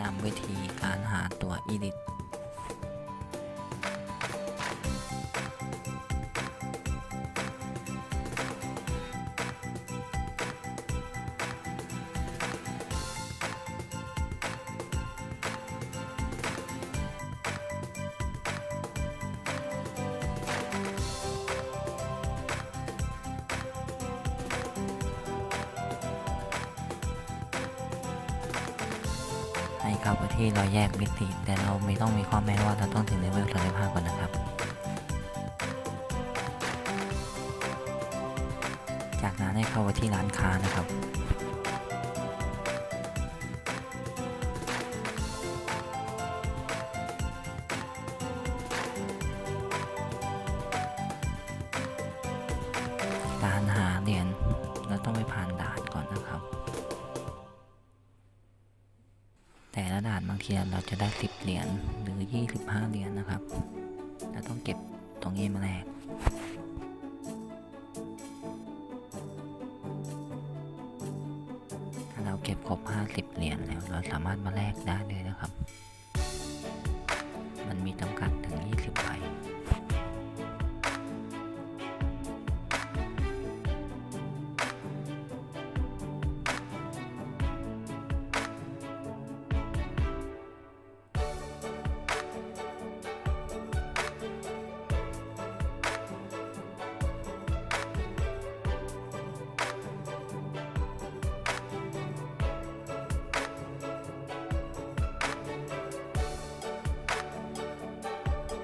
นำวิธีการหาตัวอี ให้เข้าไปที่เราแยกมิติ แต่เราไม่ต้องมีข้อแม้ว่าเราต้องถึงเลเวล35ก่อนนะครับ จากนั้นให้เข้าไปที่ร้านค้านะครับการหาเหรียญเราต้องไปผ่านด่านก่อนนะครับ แต่ละด่านบางทีเราจะได้ 10 เหรียญหรือ 25 เหรียญนะครับ เราต้องเก็บตรงนี้มาแลกถ้าเราเก็บครบ 50 เหรียญแล้ว เราสามารถมาแลกได้เลยนะครับ มันมีจำกัด